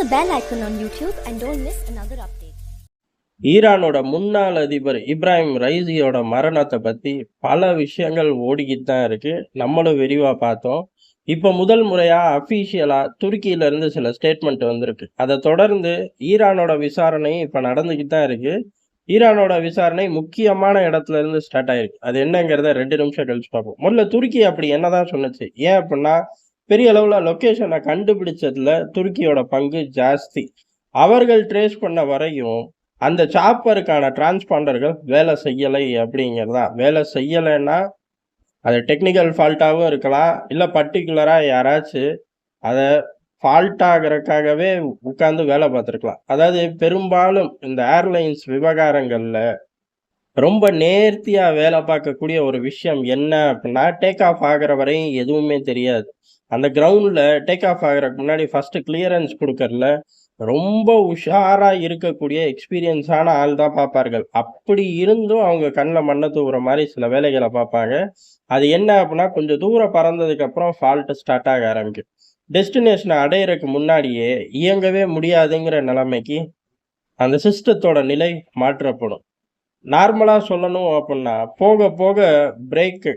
the bell icon on YouTube and don't miss another update. ஈரானோட முன்னாள் அதிபர் இப்ராஹிம் ரைசியோட மரணத்தை பத்தி பல விஷயங்கள் ஓடிக்கிட்டு தான் இருக்கு. நம்மளும் விரிவா பார்த்தோம். இப்போ முதல் முறையா அஃபீஷியலா துருக்கியில இருந்து சில ஸ்டேட்மெண்ட் வந்திருக்கு. அதை தொடர்ந்து ஈரானோட விசாரணை இப்ப நடந்துக்கிட்டு தான் இருக்கு. ஈரானோட விசாரணை முக்கியமான இடத்துல இருந்து ஸ்டார்ட் ஆயிருக்கு. அது என்னங்கிறத ரெண்டு நிமிஷம் கழிச்சு பார்ப்போம். முதல்ல துருக்கி அப்படி என்னதான் சொன்னச்சு? ஏன் அப்படின்னா பெரிய அளவில் லொக்கேஷனை கண்டுபிடிச்சதில் துருக்கியோட பங்கு ஜாஸ்தி. அவர்கள் ட்ரேஸ் பண்ண வரையும் அந்த சாப்பருக்கான டிரான்ஸ்பாண்டர்கள் வேலை செய்யலை அப்படிங்கிறதா? வேலை செய்யலைன்னா அது டெக்னிக்கல் ஃபால்ட்டாகவும் இருக்கலாம். இல்லை பர்டிகுலராக யாராச்சும் அதை ஃபால்ட்டாகிறதுக்காகவே உட்காந்து வேலை பார்த்துருக்கலாம். அதாவது பெரும்பாலும் இந்த ஏர்லைன்ஸ் விவகாரங்களில் ரொம்ப நேர்த்தியாக வேலை பார்க்கக்கூடிய ஒரு விஷயம் என்ன அப்படின்னா டேக் ஆஃப் ஆகிற வரையும் எதுவுமே தெரியாது. அந்த கிரவுண்டில் டேக் ஆஃப் ஆகிறதுக்கு முன்னாடி ஃபஸ்ட்டு கிளியரன்ஸ் கொடுக்கறதுல ரொம்ப உஷாராக இருக்கக்கூடிய எக்ஸ்பீரியன்ஸான ஆள் தான் பார்ப்பார்கள். அப்படி இருந்தும் அவங்க கண்ணில் மண்ணை தூவுற மாதிரி சில வேலைகளை பார்ப்பாங்க. அது என்ன அப்படின்னா கொஞ்சம் தூரம் பறந்ததுக்கப்புறம் ஃபால்ட்டு ஸ்டார்ட் ஆக ஆரம்பிக்கும். டெஸ்டினேஷனை அடையிறதுக்கு முன்னாடியே இயங்கவே முடியாதுங்கிற நிலைமைக்கு அந்த சிஸ்டத்தோட நிலை மாற்றப்படும். நார்மலாக சொல்லணும் அப்படின்னா போக போக பிரேக்கு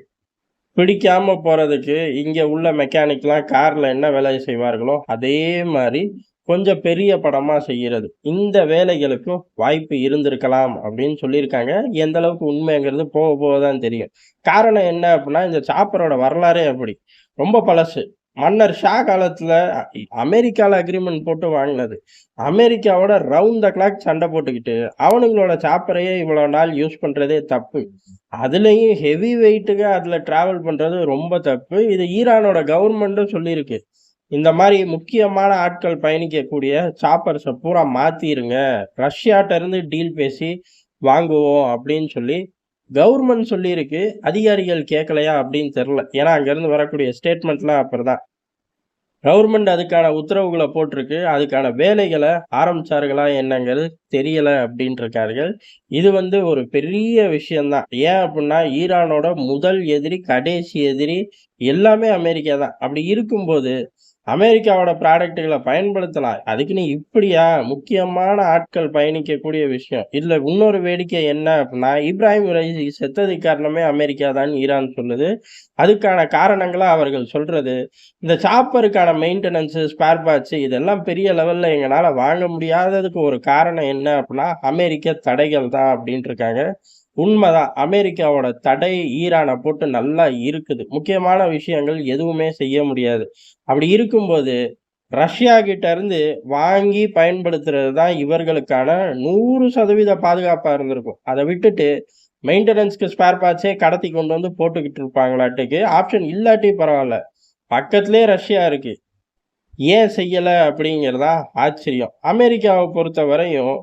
பிடிக்காம போகிறதுக்கு இங்கே உள்ள மெக்கானிக்லாம் காரில் என்ன வேலை செய்வார்களோ அதே மாதிரி கொஞ்சம் பெரிய படமாக செய்கிறது இந்த வேலைகளுக்கும் வாய்ப்பு இருந்திருக்கலாம் அப்படின்னு சொல்லியிருக்காங்க. எந்த அளவுக்கு உண்மைங்கிறது போக போக தான் தெரியும். காரணம் என்ன அப்படின்னா இந்த சாப்பரோட வரலாறே அப்படி. ரொம்ப பழசு. மன்னர் ஷா காலத்தில் அமெரிக்காவில் அக்ரிமெண்ட் போட்டு வாங்கினது. அமெரிக்காவோட ரவுண்ட் த கிளாக் சண்டை போட்டுக்கிட்டு அவனுங்களோட சாப்பரையே இவ்வளோ நாள் யூஸ் பண்ணுறதே தப்பு. அதுலேயும் ஹெவி வெயிட்டுக்கு அதில் ட்ராவல் பண்ணுறது ரொம்ப தப்பு. இது ஈரானோட கவர்மெண்ட்டும் சொல்லியிருக்கு. இந்த மாதிரி முக்கியமான ஆட்கள் பயணிக்கக்கூடிய சாப்பர்ஸை பூரா மாற்றிருங்க ரஷ்யாட்ட இருந்து டீல் பேசி வாங்குவோம் அப்படின்னு சொல்லி கவர்மெண்ட் சொல்லியிருக்கு அதிகாரிகள் கேட்கலையா அப்படின்னு தெரில. ஏன்னா அங்கேருந்து வரக்கூடிய ஸ்டேட்மெண்ட்லாம் அப்புறம் கவர்மெண்ட் அதுக்கான உத்தரவுகளை போட்டிருக்கு அதுக்கான வேலைகளை ஆரம்பிச்சார்களா என்னங்கிறது தெரியலை அப்படின்ட்டு இருக்கார்கள் இது வந்து ஒரு பெரிய விஷயம்தான். ஏன் அப்படின்னா ஈரானோட முதல் எதிரி கடைசி எதிரி எல்லாமே அமெரிக்கா தான் அப்படி இருக்கும்போது அமெரிக்காவோட ப்ராடக்ட்டுகளை பயன்படுத்தலாம். அதுக்குன்னு இப்படியா? முக்கியமான ஆட்கள் பயணிக்கக்கூடிய விஷயம். இதில் இன்னொரு வேடிக்கை என்ன அப்படின்னா இப்ராஹிம் ரைசி செத்ததுக்கு காரணமே அமெரிக்கா தான் ஈரான் சொல்லுது. அதுக்கான காரணங்களை அவர்கள் சொல்றது? இந்த சாப்பருக்கான மெயின்டெனன்ஸு ஸ்பேர் பார்ட்ஸ் இதெல்லாம் பெரிய லெவலில் எங்களால் வாங்க முடியாததுக்கு ஒரு காரணம் என்ன அப்படின்னா அமெரிக்க தடைகள் தான் அப்படின்ட்டு இருக்காங்க. உண்மைதான். அமெரிக்காவோட தடை ஈரானை போட்டு நல்லா இருக்குது. முக்கியமான விஷயங்கள் எதுவுமே செய்ய முடியாது. அப்படி இருக்கும்போது ரஷ்யா கிட்ட இருந்து வாங்கி பயன்படுத்துறது தான் இவர்களுக்கான நூறு சதவீத பாதுகாப்பாக இருந்திருக்கும். அதை விட்டுட்டு மெயின்டெனன்ஸ்க்கு ஸ்பேர் பார்ட்ஸே கடத்தி கொண்டு வந்து போட்டுக்கிட்டு இருப்பாங்களாட்டுக்கு ஆப்ஷன் இல்லாட்டி பரவாயில்ல. பக்கத்துலேயே ரஷ்யா இருக்கு. ஏன் செய்யலை அப்படிங்கிறதா ஆச்சரியம். அமெரிக்காவை பொறுத்த வரையும்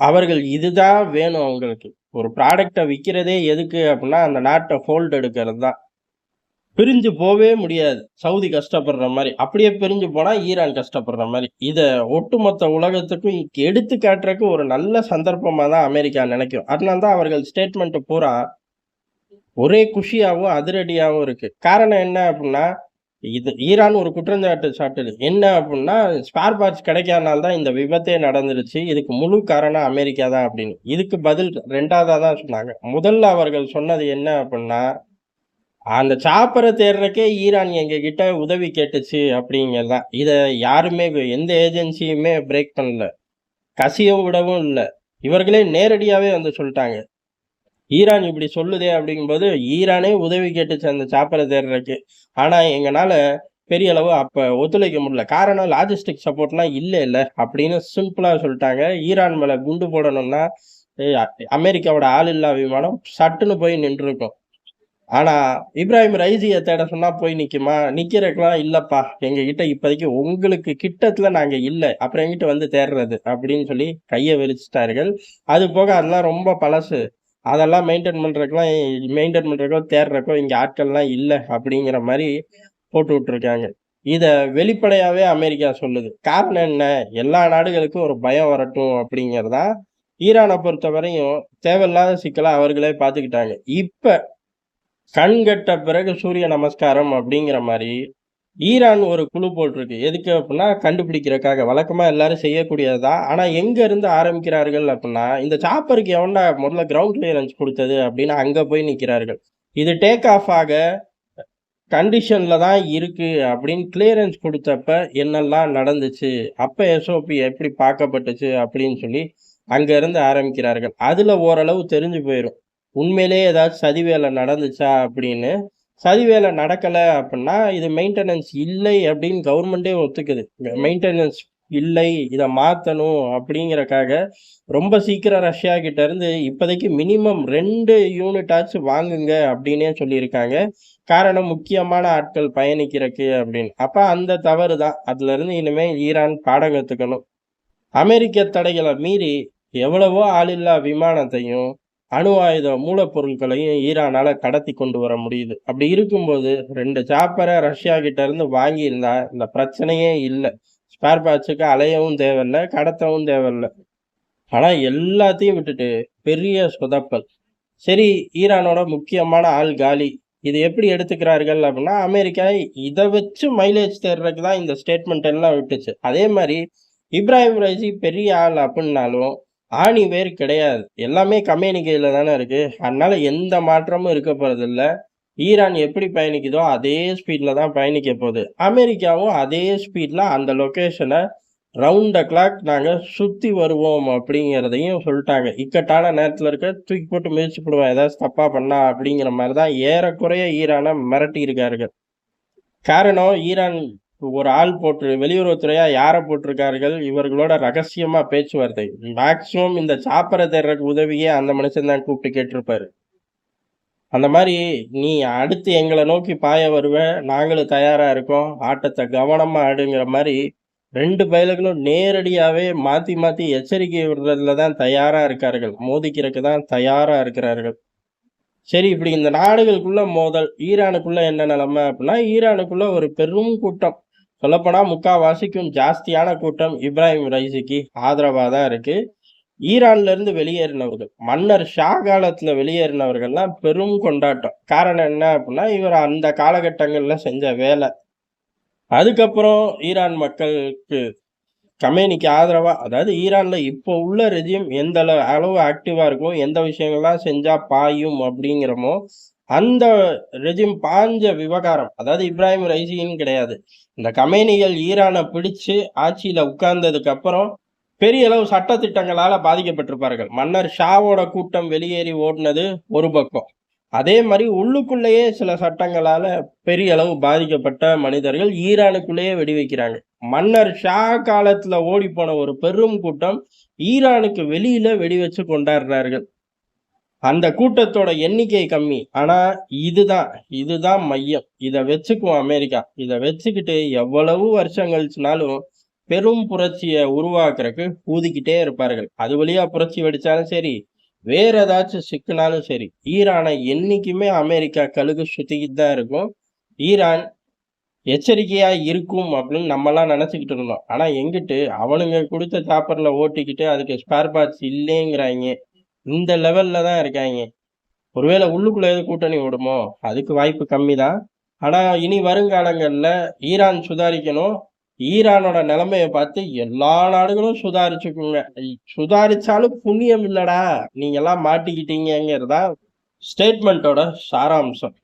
அவர்கள் இதுதான் வேணும் அவங்களுக்கு. ஒரு ப்ராடக்டை விற்கிறதே எதுக்கு அப்படின்னா அந்த நாட்டை ஹோல்டு எடுக்கிறது தான் பிரிஞ்சு போவே முடியாது. சவுதி கஷ்டப்படுற மாதிரி. அப்படியே பிரிஞ்சு போனால் ஈரான் கஷ்டப்படுற மாதிரி. இதை ஒட்டுமொத்த உலகத்துக்கும் எடுத்து காட்டுறதுக்கு ஒரு நல்ல சந்தர்ப்பமாக தான் அமெரிக்கா நினைக்கும். அதனால தான் அவர்கள் ஸ்டேட்மெண்ட்டு பூரா ஒரே குஷியாகவும் அதிரடியாகவும் இருக்குது காரணம் என்ன அப்படின்னா இது ஈரான் ஒரு குற்றஞ்சாட்டு சாட்டுது. என்ன அப்படின்னா ஸ்பேர் பார்ட்ஸ் கிடைக்காதனால தான் இந்த விபத்தே நடந்துருச்சு. இதுக்கு முழு காரணம் அமெரிக்கா தான் அப்படின்னு இதுக்கு பதில் ரெண்டாவதாக தான் சொன்னாங்க. முதல்ல அவர்கள் சொன்னது என்ன அப்படின்னா அந்த சாப்பரை தேடுறக்கே ஈரான் எங்ககிட்ட உதவி கேட்டுச்சு அப்படிங்கிறதுதான் இதை யாருமே எந்த ஏஜென்சியுமே பிரேக் பண்ணல. கசிய விடவும் இல்லை. இவர்களே நேரடியாகவே வந்து சொல்லிட்டாங்க. ஈரான் இப்படி சொல்லுதே அப்படிங்கும்போது ஈரானே உதவி கேட்டுச்சு அந்த சாப்பரை தேடுறதுக்கு. ஆனால் எங்களால் பெரிய அளவு அப்போ ஒத்துழைக்க முடியல. காரணம் லாஜிஸ்டிக் சப்போர்ட்லாம் இல்லை இல்லை அப்படின்னு சிம்பிளாக சொல்லிட்டாங்க. ஈரான் மேலே குண்டு போடணும்னா அமெரிக்காவோட ஆள் இல்லா விமானம் சட்டுன்னு போய் நின்றுருக்கும். ஆனால் இப்ராஹிம் ரைசியை தேட சொன்னால் போய் நிற்குமா நிற்கிறக்கெல்லாம் இல்லைப்பா. எங்ககிட்ட இப்போதைக்கு உங்களுக்கு கிட்டத்தில் நாங்கள் இல்லை. அப்புறம் எங்கிட்ட வந்து தேடுறது அப்படின்னு சொல்லி கையை விரிச்சிட்டார்கள். அது போக அதெல்லாம் ரொம்ப பழசு. அதெல்லாம் மெயின்டைன் பண்றதுக்கெல்லாம் மெயின்டைன் பண்றதுக்கோ தேடுறக்கோ இங்க ஆட்கள்லாம் இல்லை அப்படிங்கிற மாதிரி போட்டு விட்டுருக்காங்க. இத வெளிப்படையாவே அமெரிக்கா சொல்லுது. காரணம் என்ன? எல்லா நாடுகளுக்கும் ஒரு பயம் வரட்டும் அப்படிங்கறதா ஈரானை பொறுத்த வரையும் தேவையில்லாத சிக்கலை அவர்களே பார்த்துக்கிட்டாங்க. இப்ப கண்கட்ட பிறகு சூரிய நமஸ்காரம் அப்படிங்கிற மாதிரி ஈரான் ஒரு குழு போட்டிருக்கு. எதுக்கு அப்படின்னா கண்டுபிடிக்கிறதுக்காக. வழக்கமாக எல்லாரும் செய்யக்கூடியது தான். ஆனால் எங்கேருந்து ஆரம்பிக்கிறார்கள் அப்படின்னா இந்த சாப்பருக்கு எவன்டா முதல்ல கிரவுண்ட் கிளியரன்ஸ் கொடுத்தது அப்படின்னு அங்கே போய் நிற்கிறார்கள் இது டேக் ஆஃப் ஆக கண்டிஷனில் தான் இருக்குது அப்படின்னு கிளியரன்ஸ் கொடுத்தப்ப என்னெல்லாம் நடந்துச்சு? அப்போ எஸ்ஓபி எப்படி பார்க்கப்பட்டுச்சு? அப்படின்னு சொல்லி அங்கேருந்து ஆரம்பிக்கிறார்கள். அதில் ஓரளவு தெரிஞ்சு போயிடும் உண்மையிலேயே ஏதாச்சும் சதிவேலை நடந்துச்சா அப்படின்னு சதி வேலை நடக்கலை அப்படின்னா இது மெயின்டெனன்ஸ் இல்லை அப்படின்னு கவர்மெண்ட்டே ஒத்துக்குது. மெயின்டெனன்ஸ் இல்லை. இதை மாற்றணும் அப்படிங்கிறக்காக ரொம்ப சீக்கிரம் ரஷ்யா கிட்ட இருந்து இப்போதைக்கு மினிமம் ரெண்டு யூனிட்டாச்சும் வாங்குங்க அப்படின்னே சொல்லியிருக்காங்க. காரணம் முக்கியமான ஆட்கள் பயணிக்கிறக்கு அப்படின்னு அப்போ அந்த தவறு தான். அதுலேருந்து இனிமேல் ஈரான் பாடம் கற்றுக்கணும் அமெரிக்க தடைகளை மீறி எவ்வளவோ ஆளில்லா விமானத்தையும், அணு ஆயுத மூலப்பொருட்களையும் ஈரானால கடத்தி கொண்டு வர முடியுது. அப்படி இருக்கும்போது ரெண்டு சாப்பரை ரஷ்யா கிட்ட இருந்து வாங்கியிருந்தா இந்த பிரச்சனையே இல்லை ஸ்பேர் பார்ட்ஸுக்கு அலையவும் தேவையில்ல, கடத்தவும் தேவையில்ல. ஆனால் எல்லாத்தையும் விட்டுட்டு பெரிய சொதப்பல். சரி ஈரானோட முக்கியமான ஆள் காலி. இது எப்படி எடுத்துக்கிறார்கள் அப்படின்னா அமெரிக்கா இதை வச்சு மைலேஜ் தேடுறதுக்கு தான் இந்த ஸ்டேட்மெண்ட் எல்லாம் விட்டுச்சு. அதே மாதிரி இப்ராஹிம் ரைசி பெரிய ஆள் அப்படின்னாலும் ஆணி வேறு கிடையாது. எல்லாமே கம்யூனிகையில் தானே இருக்குது அதனால் எந்த மாற்றமும் இருக்க போகிறதில்ல ஈரான் எப்படி பயணிக்குதோ அதே ஸ்பீடில் தான் பயணிக்க போகுது அமெரிக்காவும் அதே ஸ்பீடில் அந்த லொக்கேஷனை ரவுண்ட் அ கிளாக் நாங்கள் சுற்றி வருவோம் அப்படிங்கிறதையும் சொல்லிட்டாங்க இக்கட்டான நேரத்தில் இருக்க தூக்கி போட்டு முயற்சி புடுவேன். ஏதாச்சும் தப்பாக பண்ணா அப்படிங்கிற மாதிரி தான் ஏறக்குறைய ஈரான மிரட்டியிருக்கார்கள். காரணம் ஈரான் ஒரு ஆள் போட்டு வெளியுறவுத்துறையா யாரை போட்டிருக்கார்கள்? இவர்களோட ரகசியமா பேச்சுவார்த்தை. மேக்சிமம் இந்த சாப்பர தேடுறதுக்கு உதவியே அந்த மனுஷன் தான் கூப்பிட்டு கேட்டிருப்பாரு. அந்த மாதிரி நீ அடுத்து எங்களை நோக்கி பாய வருவ. நாங்களும் தயாரா இருக்கோம். ஆட்டத்தை கவனமா ஆடுங்கிற மாதிரி ரெண்டு பயலுகளும் நேரடியாவே மாத்தி மாத்தி எச்சரிக்கை விடுறதுல தான் தயாரா இருக்கார்கள். மோதிக்கிறக்கு தான் தயாரா இருக்கிறார்கள். சரி இப்படி இந்த நாடுகளுக்குள்ள மோதல். ஈரானுக்குள்ள என்ன நிலைமை அப்படின்னா ஈரானுக்குள்ள ஒரு பெரும் கூட்டம். சொல்லப்போனால் முக்காவாசிக்கும் ஜாஸ்தியான கூட்டம் இப்ராஹிம் ரைசிக்கு ஆதரவாக தான் இருக்கு. ஈரான்ல இருந்து வெளியேறினவர்கள். மன்னர் ஷா காலத்துல வெளியேறினவர்கள்லாம் பெரும் கொண்டாட்டம். காரணம் என்ன அப்படின்னா இவர் அந்த காலகட்டங்கள்ல செஞ்ச வேலை அதுக்கப்புறம் ஈரான் மக்களுக்கு கம்பெனிக்கு ஆதரவா அதாவது ஈரான்ல இப்போ உள்ள ரெஜியம் எந்த அளவு ஆக்டிவா இருக்கும், எந்த விஷயங்கள்லாம் செஞ்சா பாயும் அப்படிங்கிறமோ அந்த ரெஜிம் பாஞ்ச விவகாரம். அதாவது இப்ராஹிம் ரைசின்னு கிடையாது. இந்த கமேனிகள் ஈரானை பிடிச்சு ஆட்சியில உட்கார்ந்ததுக்கு அப்புறம் பெரிய அளவு சட்ட திட்டங்களால பாதிக்கப்பட்டிருப்பார்கள். மன்னர் ஷாவோட கூட்டம் வெளியேறி ஓடினது ஒரு பக்கம். அதே மாதிரி உள்ளுக்குள்ளேயே சில சட்டங்களால பெரிய அளவு பாதிக்கப்பட்ட மனிதர்கள் ஈரானுக்குள்ளேயே வெடி வைக்கிறாங்க. மன்னர் ஷா காலத்துல ஓடிப்போன ஒரு பெரும் கூட்டம் ஈரானுக்கு வெளியில வெடி வச்சு கொண்டாடுறார்கள். அந்த கூட்டத்தோட எண்ணிக்கை கம்மி. ஆனா இதுதான் இதுதான் மையம். இதை வச்சுக்குவோம் அமெரிக்கா. இதை வச்சுக்கிட்டு எவ்வளவு வருஷம் கழிச்சுனாலும் பெரும் புரட்சியை உருவாக்குறக்கு ஊதிக்கிட்டே இருப்பார்கள். அது வழியா புரட்சி வெடிச்சாலும் சரி, வேற ஏதாச்சும் சிக்கினாலும் சரி, ஈரானை என்னைக்குமே அமெரிக்கா கழுகு சுத்திக்கிட்டு தான் இருக்கும். ஈரான் எச்சரிக்கையா இருக்கும் அப்படின்னு நம்மலாம் நினச்சிக்கிட்டு இருந்தோம். ஆனா எங்கிட்டு அவனுங்க கொடுத்த சாப்பரில் ஓட்டிக்கிட்டு அதுக்கு ஸ்பேர் பார்ட்ஸ் இல்லைங்கிறாங்க இந்த லெவல்ல தான் இருக்காங்க ஒருவேளை உள்ளுக்குள்ள எதுவும் கூட்டணி ஓடுமோ? அதுக்கு வாய்ப்பு கம்மி தான். ஆனா இனி வருங்காலங்கள்ல ஈரான் சுதாரிக்கணும். ஈரானோட நிலைமையை பார்த்து எல்லா நாடுகளும் சுதாரிச்சுக்குங்க. சுதாரிச்சாலும் புண்ணியம் இல்லடா. நீங்க எல்லாம் தான் ஸ்டேட்மெண்ட்டோட சாராம்சம்.